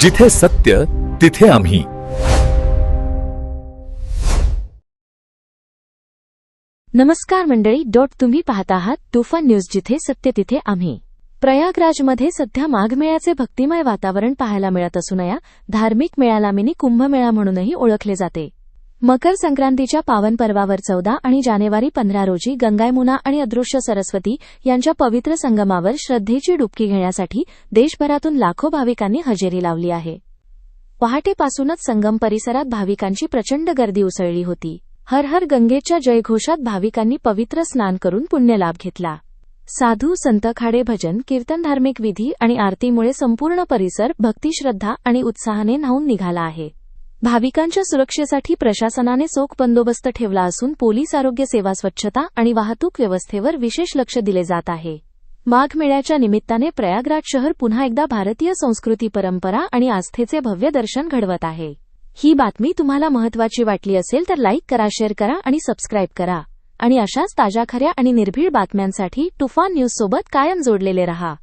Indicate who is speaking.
Speaker 1: जिथे सत्य तिथे आम्ही.
Speaker 2: नमस्कार मंडळी डॉट तुम्ही पाहत आहात तुफान न्यूज जिथे सत्य तिथे आम्ही. प्रयागराजमध्ये सध्या माघमेळ्याचे भक्तिमय वातावरण पाहायला मिळत असून या धार्मिक मेळ्याला मिनी कुंभमेळा म्हणूनही ओळखले जाते. मकर संक्रांतीच्या पावन पर्वावर चौदा आणि जानेवारी पंधरा रोजी गंगायमुना आणि अदृश्य सरस्वती यांच्या पवित्र संगमावर श्रद्धेची डुबकी घेण्यासाठी देशभरातून लाखो भाविकांनी हजेरी लावली आहे. पहाटेपासूनच संगम परिसरात भाविकांची प्रचंड गर्दी उसळली होती. हर हर गंगेच्या जयघोषात भाविकांनी पवित्र स्नान करून पुण्यलाभ घेतला. साधू संत खाडे भजन कीर्तन धार्मिक विधी आणि आरतीमुळे संपूर्ण परिसर भक्तिश्रद्धा आणि उत्साहाने न्हावून निघाला आहे. भाविकांच्या सुरक्षेसाठी प्रशासनाने चोख बंदोबस्त ठेवला असून पोलीस आरोग्य सेवा स्वच्छता आणि वाहतूक व्यवस्थेवर विशेष लक्ष दिले जात आहे. माघ मेळ्याच्या निमित्ताने प्रयागराज शहर पुन्हा एकदा भारतीय संस्कृती परंपरा आणि आस्थेचे भव्य दर्शन घडवत आहे. ही बातमी तुम्हाला महत्वाची वाटली असेल तर लाईक करा शेअर करा आणि सबस्क्राईब करा. आणि अशाच ताज्या खऱ्या आणि निर्भीड बातम्यांसाठी तुफान न्यूजसोबत कायम जोडलेले रहा.